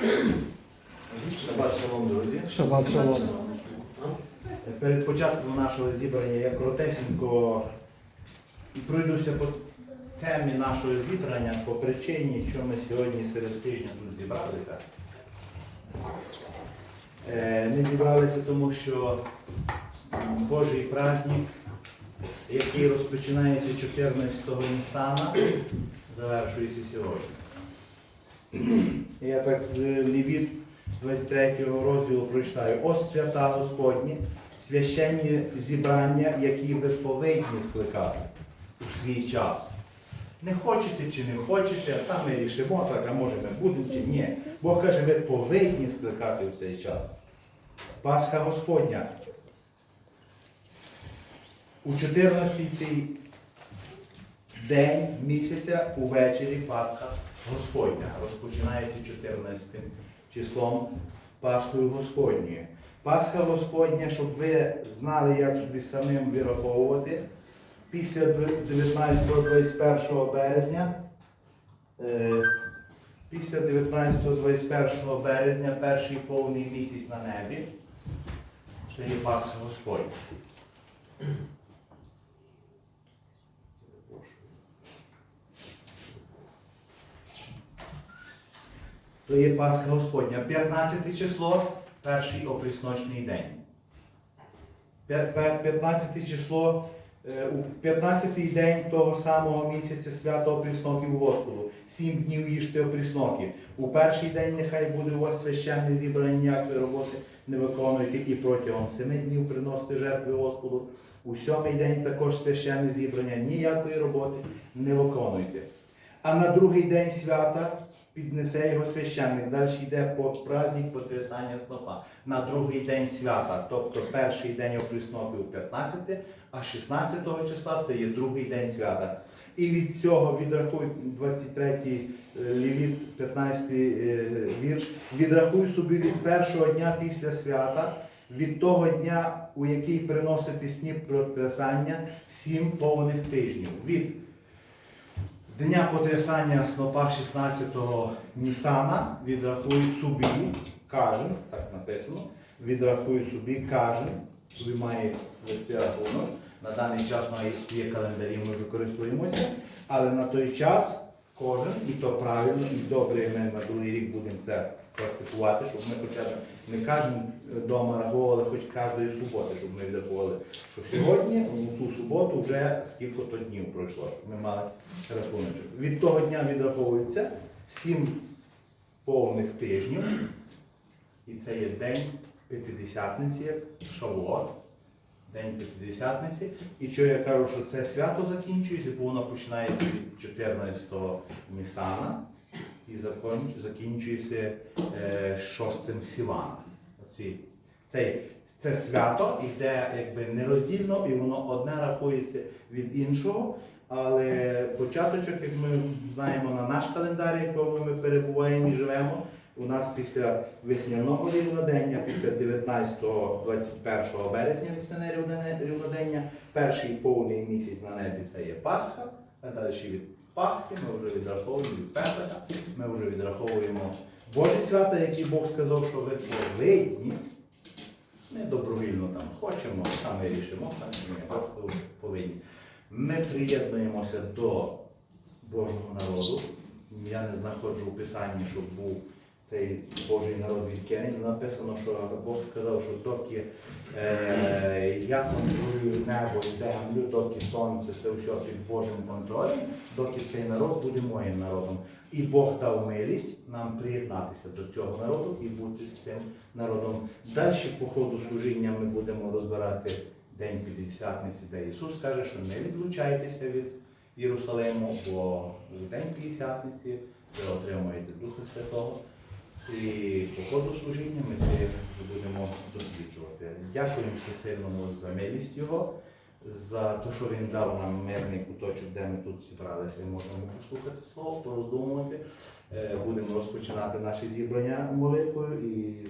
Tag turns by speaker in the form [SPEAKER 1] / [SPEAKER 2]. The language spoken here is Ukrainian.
[SPEAKER 1] Шабат шалом, друзі.
[SPEAKER 2] Шабат шалом.
[SPEAKER 1] Перед початком нашого зібрання я коротесенько пройдуся по темі нашого зібрання, по причині, що ми сьогодні серед тижня тут зібралися. Е, Ми зібралися тому, що Божий праздник, який розпочинається 14-го Нісана, завершується сьогодні. Я так з Лівіт 23 розділу прочитаю. Ось свята Господні, священні зібрання, які ви повинні скликати у свій час. Не хочете чи не хочете, а там ми рішимо, так, а може ми будемо чи ні. Бог каже, ви повинні скликати у цей час. Пасха Господня. У 14-й день місяця увечері Пасха Господня. Розпочинається 14 числом Пасхою Господньою. Пасха Господня, щоб ви знали, як собі самим вираховувати, після 19-21 березня, е, після 19-21 березня, перший повний місяць на небі, це є Пасха Господня. То є Пасха Господня. 15 число перший опрісночний день. П'я- п'я- 15 число, е, у 15-й день того самого місяця свято опрісноків Господу. Сім днів їжте опрісноки. У перший день нехай буде у вас священне зібрання, ніякої роботи не виконуйте і протягом семи днів приносите жертви Господу. У сьомий день також священне зібрання, ніякої роботи не виконуйте. А на другий день свята піднесе його священник. Далі йде по праздник потрясання снопа. На другий день свята, тобто перший день опріснопів 15, а 16 числа це є другий день свята. І від цього відрахуй 23 лівіт, 15 е, вірш. Відрахуй собі від першого дня після свята, від того дня, у який приносити сніп протрясання, сім повних тижнів. Від Дня потрясання снопа 16-го Нісана відрахують собі, каже, так написано, відрахують собі, каже, собі має вести рахунок. На даний час має є календарі, ми використовуємося, але на той час кожен, і то правильно, і добре, ми на другий рік будемо це практикувати, щоб ми хоча б не кожен вдома рахували хоч кожної суботи, щоб ми відрахували, що сьогодні, у цю суботу, вже скільки то днів пройшло, щоб ми мали рахуночок. Від того дня відраховується сім повних тижнів, і це є день П'ятидесятниці, як Шавуот, День П'ятидесятниці. І що я кажу, що це свято закінчується, бо воно починається від 14-го Нісана і закінчується е, 6-м Сівана. Оці, це свято йде якби нероздільно і воно одне рахується від іншого. Але початочок, як ми знаємо на наш календар, якому ми перебуваємо і живемо, у нас після весняного рівнодення, після 19-21 березня весняне рівнодення, перший повний місяць на небі це є Пасха, а далі від Пасхи ми вже відраховуємо від Песаха, ми вже відраховуємо Божі свята, які Бог сказав, що ви повинні. Не добровільно там хочемо, там ми рішимо, там просто повинні. Ми приєднуємося до Божого народу. Я не знаходжу у Писанні, щоб був цей Божий народ відкинений. Написано, що Бог сказав, що доки е, я контролюю небо і землю, доки сонце, це все під Божим контролем, доки цей народ буде моїм народом. І Бог дав милість нам приєднатися до цього народу і бути з цим народом. Далі по ходу служіння ми будемо розбирати День П'ятдесятниці, де Ісус каже, що не відлучайтеся від Єрусалиму, бо в День П'ятдесятниці ви отримуєте Духа Святого. І по ходу служіння ми це будемо досліджувати. Дякуємо всесильному за милість Його, за те, що Він дав нам мирний куточок, де ми тут зібралися і можемо послухати слово, пороздумувати. Е, Будемо розпочинати наші зібрання молитвою і